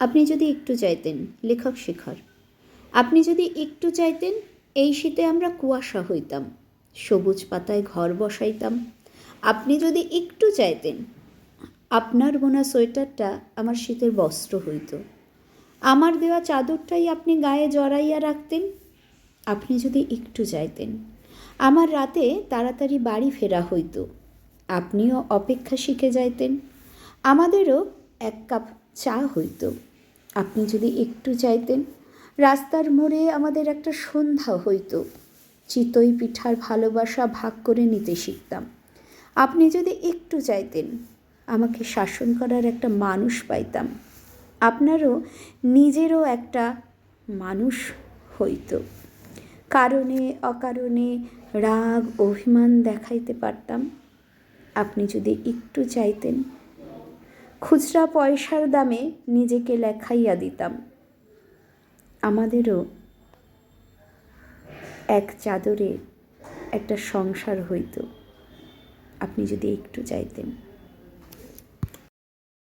আপনি যদি একটু চাইতেন, লেখক শেখর, আপনি যদি একটু চাইতেন, এই শীতে আমরা কুয়াশা হইতাম, সবুজ পাতায় ঘর বসাইতাম। আপনি যদি একটু চাইতেন, আপনার বোনা সোয়েটারটা আমার শীতের বস্ত্র হইত। আমার দেওয়া চাদরটাই আপনি গায়ে জড়াইয়া রাখতেন। আপনি যদি একটু চাইতেন, আমার রাতে তাড়াতাড়ি বাড়ি ফেরা হইতো। আপনিও অপেক্ষা শিখে যাইতেন। আমাদেরও এক কাপ চা হইতো। আপনি যদি একটু চাইতেন, রাস্তার মোড়ে আমাদের একটা সন্ধ্যা হইতো। চিতই পিঠার ভালোবাসা ভাগ করে নিতে শিখতাম। আপনি যদি একটু চাইতেন, আমাকে শাসন করার একটা মানুষ পাইতাম। আপনারও নিজেরও একটা মানুষ হইতো। কারণে, অকারণে রাগ, অভিমান দেখাইতে পারতাম। আপনি যদি একটু চাইতেন খুচরা পয়সার দামে নিজেকে লেখাইয়া দিতাম। আমাদেরও এক চাদরে একটা সংসার হইত। আপনি যদি একটু চাইতেন